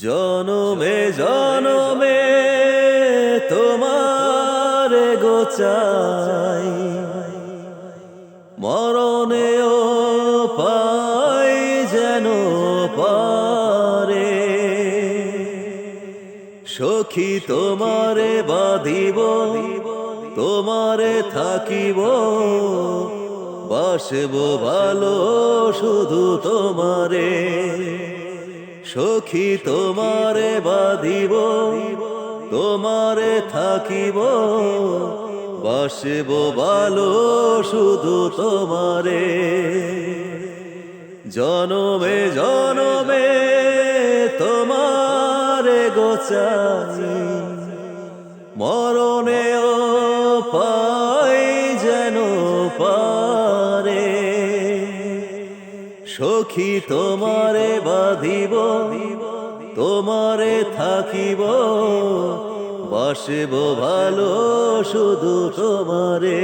জনমে জনমে তোমার গোচাই। মরণেও পাই যেন পারে। সখী তোমারে বাঁধিব, তোমারে থাকিব। বাসব ভালো শুধু তোমারে। সখী তোমারে বাঁধিব, তোমারে থাকিব, বাসব ভালো শুধু তোমারে। জনমে জনমে তোমারে গোচাই, মরণেও পাই সখী তোমারে বাঁধিব তোমারে থাকিব বসব ভালো শুধু তোমারে।